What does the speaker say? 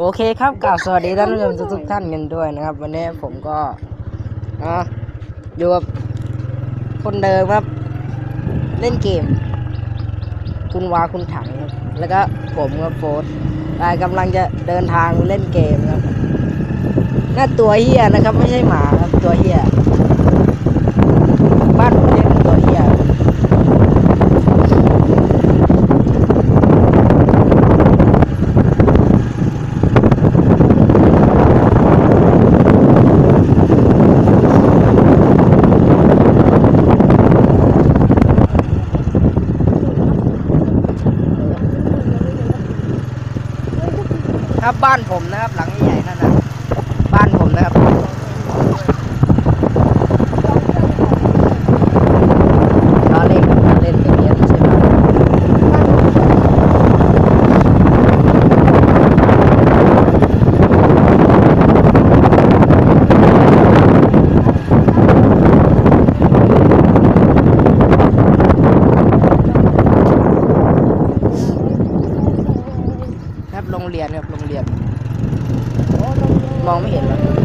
โอเคครับกล่าวสวัสดีท่านผู้ชมทุกท่านกันด้วยนะครับ วันนี้ผมก็อะอยู่กับคนเดิมครับ เล่นเกม คุณวาคุณถังครับแล้วก็ผมกับโฟสอ่ากำลังจะเดินทางเล่นเกมครับน่าตัวเฮียนะครับ ไม่ใช่หมาครับตัวเฮียบ้านผมเรียกมันตัวเฮีย ครับ บ้านผมนะครับ หลังใหญ่นั่นนะบ้านผมนะครับล้อเล่นล้อเล่นกันเยอะใช่ไหม ครับโรงเรียนครับโรงเรียน มองไม่เห็นแล้ว